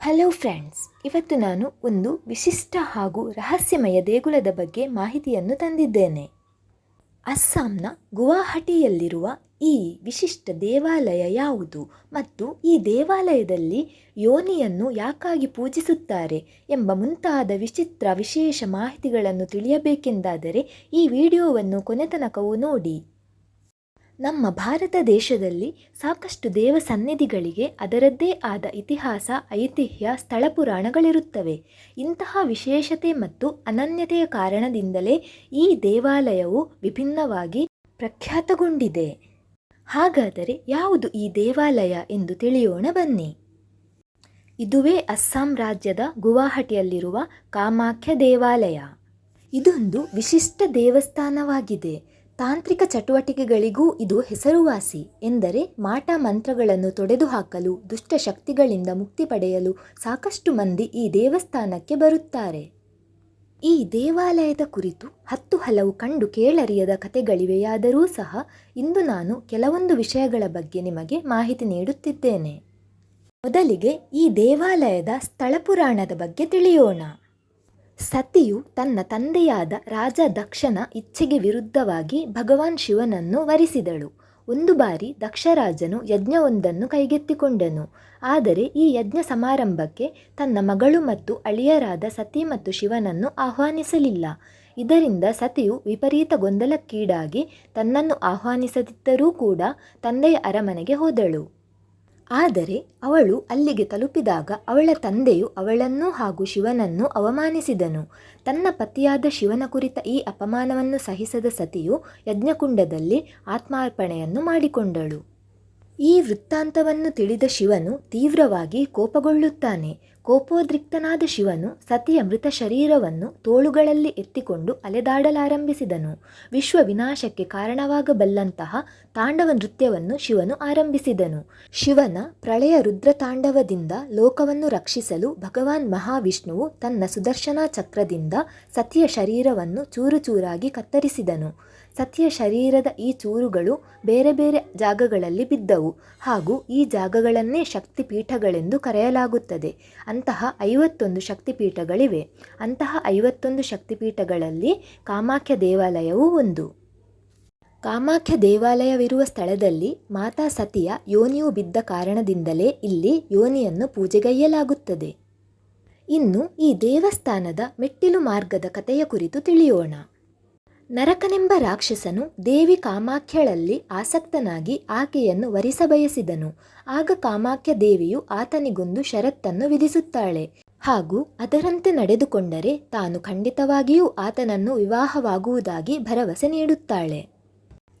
Hello friends ಇವತ್ತು ನಾನು ಒಂದು ವಿಶಿಷ್ಟ ಹಾಗೂ ರಹಸ್ಯಮಯ ದೇಗುಲದ ಬಗ್ಗೆ ಮಾಹಿತಿಯನ್ನು ತಂದಿದ್ದೇನೆ. ಅಸ್ಸಾಂನ ಗುವಾಹಟಿಯಲ್ಲಿರುವ ಈ ವಿಶಿಷ್ಟ ದೇವಾಲಯ ಯಾವುದು ಮತ್ತು ಈ ದೇವಾಲಯದಲ್ಲಿ ಯೋನಿಯನ್ನು ಯಾಕಾಗಿ ಪೂಜಿಸುತ್ತಾರೆ ಎಂಬ ಮುಂತಾದ ವಿಚಿತ್ರ ವಿಶೇಷ ಮಾಹಿತಿಗಳನ್ನು ತಿಳಿಯಬೇಕೆಂದಾದರೆ ಈ ವಿಡಿಯೋವನ್ನು ಕೊನೆತನಕವೂ ನೋಡಿ. ನಮ್ಮ ಭಾರತ ದೇಶದಲ್ಲಿ ಸಾಕಷ್ಟು ದೇವ ಸನ್ನಿಧಿಗಳಿಗೆ ಅದರದ್ದೇ ಆದ ಇತಿಹಾಸ, ಐತಿಹ್ಯ, ಸ್ಥಳ ಪುರಾಣಗಳಿರುತ್ತವೆ. ಇಂತಹ ವಿಶೇಷತೆ ಮತ್ತು ಅನನ್ಯತೆಯ ಕಾರಣದಿಂದಲೇ ಈ ದೇವಾಲಯವು ವಿಭಿನ್ನವಾಗಿ ಪ್ರಖ್ಯಾತಗೊಂಡಿದೆ. ಹಾಗಾದರೆ ಯಾವುದು ಈ ದೇವಾಲಯ ಎಂದು ತಿಳಿಯೋಣ ಬನ್ನಿ. ಇದುವೇ ಅಸ್ಸಾಂ ರಾಜ್ಯದ ಗುವಾಹಟಿಯಲ್ಲಿರುವ ಕಾಮಾಖ್ಯ ದೇವಾಲಯ. ಇದೊಂದು ವಿಶಿಷ್ಟ ದೇವಸ್ಥಾನವಾಗಿದೆ. ತಾಂತ್ರಿಕ ಚಟುವಟಿಕೆಗಳಿಗೂ ಇದು ಹೆಸರುವಾಸಿ ಎಂದರೆ ಮಾಟ ಮಂತ್ರಗಳನ್ನು ತೊಡೆದುಹಾಕಲು ದುಷ್ಟಶಕ್ತಿಗಳಿಂದ ಮುಕ್ತಿ ಪಡೆಯಲು ಸಾಕಷ್ಟು ಮಂದಿ ಈ ದೇವಸ್ಥಾನಕ್ಕೆ ಬರುತ್ತಾರೆ. ಈ ದೇವಾಲಯದ ಕುರಿತು ಹತ್ತು ಹಲವು ಕಂಡು ಕೇಳರಿಯದ ಕಥೆಗಳಿವೆಯಾದರೂ ಸಹ ಇಂದು ನಾನು ಕೆಲವೊಂದು ವಿಷಯಗಳ ಬಗ್ಗೆ ನಿಮಗೆ ಮಾಹಿತಿ ನೀಡುತ್ತಿದ್ದೇನೆ. ಮೊದಲಿಗೆ ಈ ದೇವಾಲಯದ ಸ್ಥಳ ಪುರಾಣದ ಬಗ್ಗೆ ತಿಳಿಯೋಣ. ಸತಿಯು ತನ್ನ ತಂದೆಯಾದ ರಾಜ ದಕ್ಷನ ಇಚ್ಛೆಗೆ ವಿರುದ್ಧವಾಗಿ ಭಗವಾನ್ ಶಿವನನ್ನು ವರಿಸಿದಳು. ಒಂದು ಬಾರಿ ದಕ್ಷರಾಜನು ಯಜ್ಞವೊಂದನ್ನು ಕೈಗೆತ್ತಿಕೊಂಡನು. ಆದರೆ ಈ ಯಜ್ಞ ಸಮಾರಂಭಕ್ಕೆ ತನ್ನ ಮಗಳು ಮತ್ತು ಅಳಿಯರಾದ ಸತಿ ಮತ್ತು ಶಿವನನ್ನು ಆಹ್ವಾನಿಸಲಿಲ್ಲ. ಇದರಿಂದ ಸತಿಯು ವಿಪರೀತ ಗೊಂದಲಕ್ಕೀಡಾಗಿ ತನ್ನನ್ನು ಆಹ್ವಾನಿಸದಿದ್ದರೂ ಕೂಡ ತಂದೆಯ ಅರಮನೆಗೆ ಹೋದಳು. ಆದರೆ ಅವಳು ಅಲ್ಲಿಗೆ ತಲುಪಿದಾಗ ಅವಳ ತಂದೆಯು ಅವಳನ್ನು ಹಾಗೂ ಶಿವನನ್ನು ಅವಮಾನಿಸಿದನು. ತನ್ನ ಪತಿಯಾದ ಶಿವನ ಕುರಿತ ಈ ಅಪಮಾನವನ್ನು ಸಹಿಸದ ಸತಿಯು ಯಜ್ಞಕುಂಡದಲ್ಲಿ ಆತ್ಮಾರ್ಪಣೆಯನ್ನು ಮಾಡಿಕೊಂಡಳು. ಈ ವೃತ್ತಾಂತವನ್ನು ತಿಳಿದ ಶಿವನು ತೀವ್ರವಾಗಿ ಕೋಪಗೊಳ್ಳುತ್ತಾನೆ. ಕೋಪೋದ್ರಿಕ್ತನಾದ ಶಿವನು ಸತಿಯ ಮೃತ ಶರೀರವನ್ನು ತೋಳುಗಳಲ್ಲಿ ಎತ್ತಿಕೊಂಡು ಅಲೆದಾಡಲಾರಂಭಿಸಿದನು. ವಿಶ್ವ ವಿನಾಶಕ್ಕೆ ಕಾರಣವಾಗಬಲ್ಲಂತಹ ತಾಂಡವ ನೃತ್ಯವನ್ನು ಶಿವನು ಆರಂಭಿಸಿದನು. ಶಿವನ ಪ್ರಳಯ ರುದ್ರ ತಾಂಡವದಿಂದ ಲೋಕವನ್ನು ರಕ್ಷಿಸಲು ಭಗವಾನ್ ಮಹಾವಿಷ್ಣುವು ತನ್ನ ಸುದರ್ಶನ ಚಕ್ರದಿಂದ ಸತಿಯ ಶರೀರವನ್ನು ಚೂರು ಚೂರಾಗಿ ಕತ್ತರಿಸಿದನು. ಸತಿಯ ಶರೀರದ ಈ ಚೂರುಗಳು ಬೇರೆ ಬೇರೆ ಜಾಗಗಳಲ್ಲಿ ಬಿದ್ದವು ಹಾಗೂ ಈ ಜಾಗಗಳನ್ನೇ ಶಕ್ತಿಪೀಠಗಳೆಂದು ಕರೆಯಲಾಗುತ್ತದೆ. ಅಂತಹ ಐವತ್ತೊಂದು ಶಕ್ತಿಪೀಠಗಳಿವೆ. ಅಂತಹ ಐವತ್ತೊಂದು ಶಕ್ತಿಪೀಠಗಳಲ್ಲಿ ಕಾಮಾಖ್ಯ ದೇವಾಲಯವೂ ಒಂದು. ಕಾಮಾಖ್ಯ ದೇವಾಲಯವಿರುವ ಸ್ಥಳದಲ್ಲಿ ಮಾತಾ ಸತಿಯ ಯೋನಿಯು ಬಿದ್ದ ಕಾರಣದಿಂದಲೇ ಇಲ್ಲಿ ಯೋನಿಯನ್ನು ಪೂಜೆಗೈಯಲಾಗುತ್ತದೆ. ಇನ್ನು ಈ ದೇವಸ್ಥಾನದ ಮೆಟ್ಟಿಲು ಮಾರ್ಗದ ಕಥೆಯ ಕುರಿತು ತಿಳಿಯೋಣ. ನರಕನೆಂಬ ರಾಕ್ಷಸನು ದೇವಿ ಕಾಮಾಖ್ಯಳಲ್ಲಿ ಆಸಕ್ತನಾಗಿ ಆಕೆಯನ್ನು ವರಿಸಬಯಸಿದನು. ಆಗ ಕಾಮಾಖ್ಯ ದೇವಿಯು ಆತನಿಗೊಂದು ಷರತ್ತನ್ನು ವಿಧಿಸುತ್ತಾಳೆ. ಹಾಗೂ ಅದರಂತೆ ನಡೆದುಕೊಂಡರೆ ತಾನು ಖಂಡಿತವಾಗಿಯೂ ಆತನನ್ನು ವಿವಾಹವಾಗುವುದಾಗಿ ಭರವಸೆ ನೀಡುತ್ತಾಳೆ.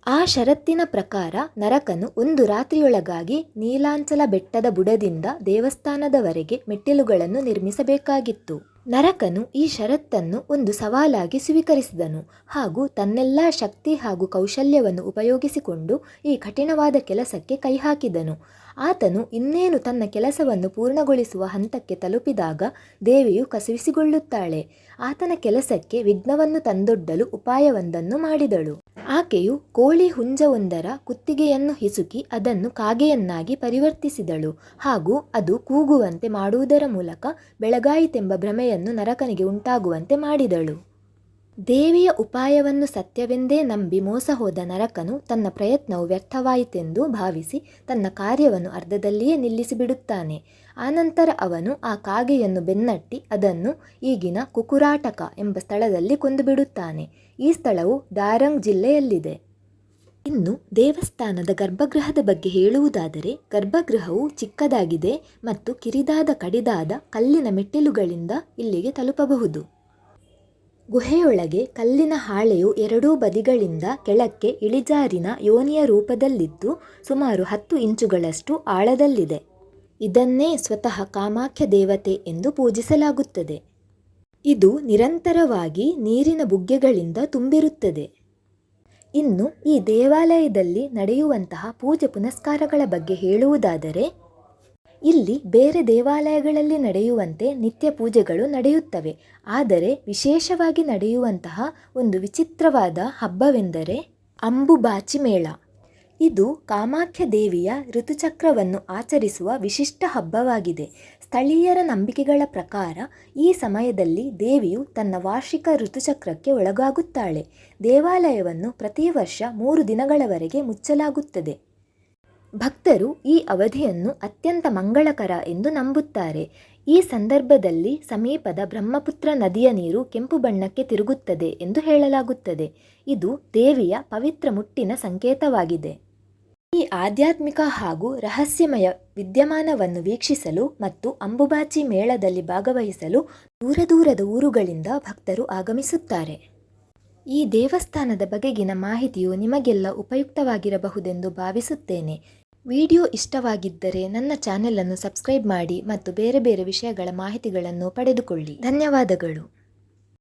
ಆ ಷರತ್ತಿನ ಪ್ರಕಾರ ನರಕನು ಒಂದು ರಾತ್ರಿಯೊಳಗಾಗಿ ನೀಲಾಂಚಲ ಬೆಟ್ಟದ ಬುಡದಿಂದ ದೇವಸ್ಥಾನದವರೆಗೆ ಮೆಟ್ಟಿಲುಗಳನ್ನು ನಿರ್ಮಿಸಬೇಕಾಗಿತ್ತು. ನರಕನು ಈ ಷರತ್ತನ್ನು ಒಂದು ಸವಾಲಾಗಿ ಸ್ವೀಕರಿಸಿದನು ಹಾಗೂ ತನ್ನೆಲ್ಲ ಶಕ್ತಿ ಹಾಗೂ ಕೌಶಲ್ಯವನ್ನು ಉಪಯೋಗಿಸಿಕೊಂಡು ಈ ಕಠಿಣವಾದ ಕೆಲಸಕ್ಕೆ ಕೈಹಾಕಿದನು. ಆತನು ಇನ್ನೇನು ತನ್ನ ಕೆಲಸವನ್ನು ಪೂರ್ಣಗೊಳಿಸುವ ಹಂತಕ್ಕೆ ತಲುಪಿದಾಗ ದೇವಿಯು ಕಸಿವಿಸಿಗೊಳ್ಳುತ್ತಾಳೆ ಆತನ ಕೆಲಸಕ್ಕೆ ವಿಘ್ನವನ್ನು ತಂದೊಡ್ಡಲು ಉಪಾಯವೊಂದನ್ನು ಮಾಡಿದಳು. ಆಕೆಯು ಕೋಳಿ ಹುಂಜವೊಂದರ ಕುತ್ತಿಗೆಯನ್ನು ಹಿಸುಕಿ ಅದನ್ನು ಕಾಗೆಯನ್ನಾಗಿ ಪರಿವರ್ತಿಸಿದಳು ಹಾಗೂ ಅದು ಕೂಗುವಂತೆ ಮಾಡುವುದರ ಮೂಲಕ ಬೆಳಗಾಯಿತೆಂಬ ಭ್ರಮೆಯನ್ನು ನರಕನಿಗೆ ಉಂಟಾಗುವಂತೆ ಮಾಡಿದಳು. ದೇವಿಯ ಉಪಾಯವನ್ನು ಸತ್ಯವೆಂದೇ ನಂಬಿ ಮೋಸ ಹೋದ ನರಕನು ತನ್ನ ಪ್ರಯತ್ನವು ವ್ಯರ್ಥವಾಯಿತೆಂದು ಭಾವಿಸಿ ತನ್ನ ಕಾರ್ಯವನ್ನು ಅರ್ಧದಲ್ಲಿಯೇ ನಿಲ್ಲಿಸಿಬಿಡುತ್ತಾನೆ. ಆನಂತರ ಅವನು ಆ ಕಾಗೆಯನ್ನು ಬೆನ್ನಟ್ಟಿ ಅದನ್ನು ಈಗಿನ ಕುಕುರಾಟಕ ಎಂಬ ಸ್ಥಳದಲ್ಲಿ ಕೊಂದುಬಿಡುತ್ತಾನೆ. ಈ ಸ್ಥಳವು ದಾರಂಗ್ ಜಿಲ್ಲೆಯಲ್ಲಿದೆ. ಇನ್ನು ದೇವಸ್ಥಾನದ ಗರ್ಭಗೃಹದ ಬಗ್ಗೆ ಹೇಳುವುದಾದರೆ ಗರ್ಭಗೃಹವು ಚಿಕ್ಕದಾಗಿದೆ ಮತ್ತು ಕಿರಿದಾದ ಕಡಿದಾದ ಕಲ್ಲಿನ ಮೆಟ್ಟಿಲುಗಳಿಂದ ಇಲ್ಲಿಗೆ ತಲುಪಬಹುದು. ಗುಹೆಯೊಳಗೆ ಕಲ್ಲಿನ ಹಾಳೆಯು ಎರಡೂ ಬದಿಗಳಿಂದ ಕೆಳಕ್ಕೆ ಇಳಿಜಾರಿನ ಯೋನಿಯ ರೂಪದಲ್ಲಿದ್ದು ಸುಮಾರು ಹತ್ತು ಇಂಚುಗಳಷ್ಟು ಆಳದಲ್ಲಿದೆ. ಇದನ್ನೇ ಸ್ವತಃ ಕಾಮಾಖ್ಯ ದೇವತೆ ಎಂದು ಪೂಜಿಸಲಾಗುತ್ತದೆ. ಇದು ನಿರಂತರವಾಗಿ ನೀರಿನ ಬುಗ್ಗೆಗಳಿಂದ ತುಂಬಿರುತ್ತದೆ. ಇನ್ನು ಈ ದೇವಾಲಯದಲ್ಲಿ ನಡೆಯುವಂತಹ ಪೂಜೆ ಪುನಸ್ಕಾರಗಳ ಬಗ್ಗೆ ಹೇಳುವುದಾದರೆ ಇಲ್ಲಿ ಬೇರೆ ದೇವಾಲಯಗಳಲ್ಲಿ ನಡೆಯುವಂತೆ ನಿತ್ಯ ಪೂಜೆಗಳು ನಡೆಯುತ್ತವೆ. ಆದರೆ ವಿಶೇಷವಾಗಿ ನಡೆಯುವಂತಹ ಒಂದು ವಿಚಿತ್ರವಾದ ಹಬ್ಬವೆಂದರೆ ಅಂಬುಬಾಚಿ ಮೇಳ ಇದು ಕಾಮಾಖ್ಯ ದೇವಿಯ ಋತುಚಕ್ರವನ್ನು ಆಚರಿಸುವ ವಿಶಿಷ್ಟ ಹಬ್ಬವಾಗಿದೆ. ಸ್ಥಳೀಯರ ನಂಬಿಕೆಗಳ ಪ್ರಕಾರ ಈ ಸಮಯದಲ್ಲಿ ದೇವಿಯು ತನ್ನ ವಾರ್ಷಿಕ ಋತುಚಕ್ರಕ್ಕೆ ಒಳಗಾಗುತ್ತಾಳೆ. ದೇವಾಲಯವನ್ನು ಪ್ರತಿ ವರ್ಷ ಮೂರು ದಿನಗಳವರೆಗೆ ಮುಚ್ಚಲಾಗುತ್ತದೆ. ಭಕ್ತರು ಈ ಅವಧಿಯನ್ನು ಅತ್ಯಂತ ಮಂಗಳಕರ ಎಂದು ನಂಬುತ್ತಾರೆ. ಈ ಸಂದರ್ಭದಲ್ಲಿ ಸಮೀಪದ ಬ್ರಹ್ಮಪುತ್ರ ನದಿಯ ನೀರು ಕೆಂಪು ಬಣ್ಣಕ್ಕೆ ತಿರುಗುತ್ತದೆ ಎಂದು ಹೇಳಲಾಗುತ್ತದೆ. ಇದು ದೇವಿಯ ಪವಿತ್ರ ಮುಟ್ಟಿನ ಸಂಕೇತವಾಗಿದೆ. ಈ ಆಧ್ಯಾತ್ಮಿಕ ಹಾಗೂ ರಹಸ್ಯಮಯ ವಿದ್ಯಮಾನವನ್ನು ವೀಕ್ಷಿಸಲು ಮತ್ತು ಅಂಬುಬಾಚಿ ಮೇಳದಲ್ಲಿ ಭಾಗವಹಿಸಲು ದೂರ ದೂರದ ಊರುಗಳಿಂದ ಭಕ್ತರು ಆಗಮಿಸುತ್ತಾರೆ. ಈ ದೇವಸ್ಥಾನದ ಬಗೆಗಿನ ಮಾಹಿತಿಯು ನಿಮಗೆಲ್ಲ ಉಪಯುಕ್ತವಾಗಿರಬಹುದೆಂದು ಭಾವಿಸುತ್ತೇನೆ. ವಿಡಿಯೋ ಇಷ್ಟವಾಗಿದ್ದರೆ ನನ್ನ ಚಾನೆಲನ್ನು ಸಬ್ಸ್ಕ್ರೈಬ್ ಮಾಡಿ ಮತ್ತು ಬೇರೆ ಬೇರೆ ವಿಷಯಗಳ ಮಾಹಿತಿಗಳನ್ನು ಪಡೆದುಕೊಳ್ಳಿ. ಧನ್ಯವಾದಗಳು.